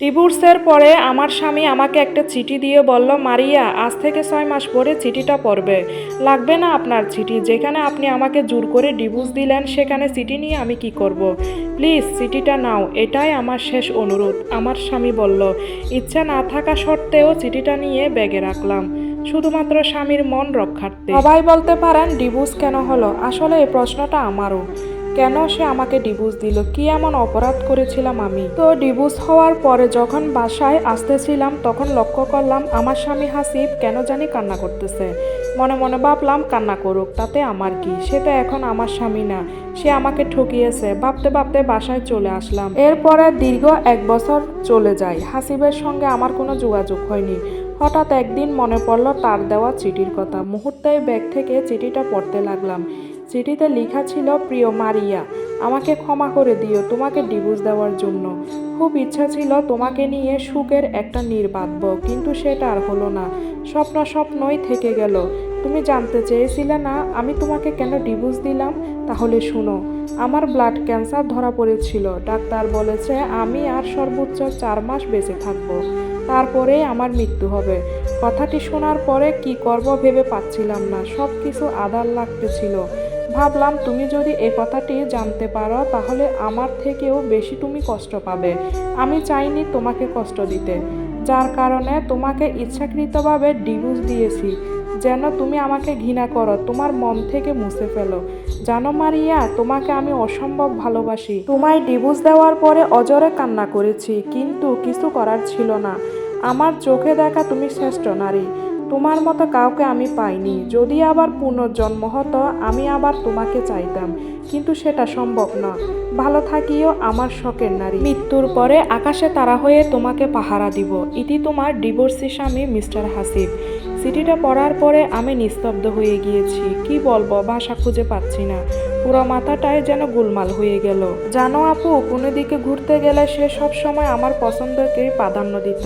ডিভোর্সের পরে আমার স্বামী আমাকে একটা চিঠি দিয়ে বলল, মারিয়া, আজ থেকে ছয় মাস পরে চিঠিটা পড়বে। লাগবে না আপনার চিঠি। যেখানে আপনি আমাকে জোর করে ডিভোর্স দিলেন, সেখানে চিঠি নিয়ে আমি কি করব। প্লিজ, চিঠিটা নাও। এটাই আমার শেষ অনুরোধ। আমার স্বামী বলল, ইচ্ছা না থাকা সত্ত্বেও চিঠিটা নিয়ে ব্যাগে রাখলাম। শুধুমাত্র স্বামীর মন রক্ষার্থে। সবাই বলতে পারেন, ডিভোর্স কেন হলো? আসলে এই প্রশ্নটা আমারও। কেন সে আমাকে ডিভোর্স দিল? কি এমন অপরাধ করেছিলাম আমি? তো ডিভোর্স হওয়ার পরে যখন বাসায় আসতেছিলাম, তখন লক্ষ্য করলাম আমার স্বামী হাসিব কেন জানি কান্না করতেছে। মনে মনে ভাবলাম, কান্না করুক, তাতে আমার কি? সে তো এখন আমার স্বামী না, সে আমাকে ঠকিয়েছে। ভাবতে ভাবতে বাসায় চলে আসলাম। এরপরে দীর্ঘ এক বছর চলে যায়। হাসিবের সঙ্গে আমার কোনো যোগাযোগ হয়নি। হঠাৎ একদিন মনে পড়ল তার দেওয়া চিঠির কথা। মুহূর্তে ব্যাগ থেকে চিঠিটা পড়তে লাগলাম। চিঠিতে লেখা ছিল, প্রিয় মারিয়া, আমাকে ক্ষমা করে দিও, তোমাকে ডিভোর্স দেওয়ার জন্য। খুব ইচ্ছা ছিল তোমাকে নিয়ে সুখের একটা নীর বাঁধব, কিন্তু সেটা আর হলো না। স্বপ্ন স্বপ্নই থেকে গেল। তুমি জানতে চেয়েছিলে না আমি তোমাকে কেন ডিভোর্স দিলাম? তাহলে শুনো, আমার ব্লাড ক্যান্সার ধরা পড়েছিল। ডাক্তার বলেছে আমি আর সর্বোচ্চ চার মাস বেঁচে থাকব। তারপরে আমার মৃত্যু হবে। কথাটি শোনার পরে কি করব ভেবে পাচ্ছিলাম না। সব কিছু আদার লাগতেছিল ভাবলাম তুমি যদি এই কথাটি জানতে পারো, তাহলে আমার থেকেও বেশি তুমি কষ্ট পাবে। আমি চাইনি তোমাকে কষ্ট দিতে। যার কারণে তোমাকে ইচ্ছাকৃতভাবে ডিভোর্স দিয়েছি। যেন তুমি আমাকে ঘৃণা করো, তোমার মন থেকে মুছে ফেলো। জানো মারিয়া, তোমাকে আমি অসম্ভব ভালোবাসি। তোমায় ডিভোর্স দেওয়ার পরে অজরে কান্না করেছি, কিন্তু কিছু করার ছিল না। আমার চোখে দেখা তুমি শ্রেষ্ঠ নারী। তোমার মতো কাউকে আমি পাইনি। যদি আবার পুনর্জন্ম হতো, আমি আবার তোমাকে চাইতাম। কিন্তু সেটা সম্ভব না। ভালো থাকিও আমার শখের নারী। মৃত্যুর পরে আকাশে তারা হয়ে তোমাকে পাহারা দিব। ইতি তোমার ডিভোর্সি স্বামী, মিস্টার হাসিব। চিঠিটা পড়ার পরে আমি নিস্তব্ধ হয়ে গিয়েছি। কি বলব, ভাষা খুঁজে পাচ্ছি না। পুরো মাথাটায় যেন গোলমাল হয়ে গেল। জানো আপু, কোনো দিকে ঘুরতে গেলে সে সব সময় আমার পছন্দকেই প্রাধান্য দিত।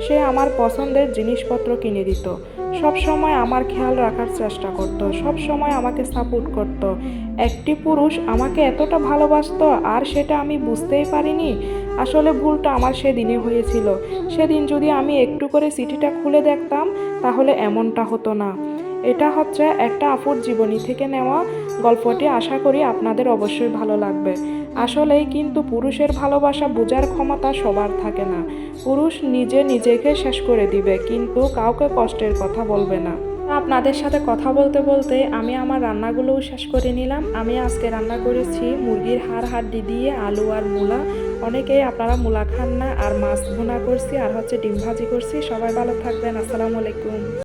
সে আমার পছন্দের জিনিসপত্র কিনে দিত। সব সময় আমার খেয়াল রাখার চেষ্টা করত। সব সময় আমাকে সাপোর্ট করত। একটি পুরুষ আমাকে এতটা ভালোবাসতো আর সেটা আমি বুঝতেই পারিনি। আসলে ভুলটা আমার সেদিনে হয়েছিল। সেদিন যদি আমি একটু করে চিঠিটা খুলে দেখতাম, তাহলে এমনটা হতো না। এটা হচ্ছে একটা আপুর জীবনী থেকে নেওয়া গল্পটি আশা করি আপনাদের অবশ্যই ভালো লাগবে। আসলেই কিন্তু পুরুষের ভালোবাসা বোঝার ক্ষমতা সবার থাকে না। পুরুষ নিজে নিজেকে শেষ করে দিবে, কিন্তু কাউকে কষ্টের কথা বলবে না। আপনাদের সাথে কথা বলতে বলতে আমি আমার রান্নাগুলোও শেষ করে নিলাম। আমি আজকে রান্না করেছি মুরগির হাড় হাড্ডি দিয়ে আলু আর মূলা। অনেকেই আপনারা মূলা খান না, আর মাছ ভুনা করছি, আর হচ্ছে ডিম ভাজি করছি। সবাই ভালো থাকবেন, আসসালামু আলাইকুম।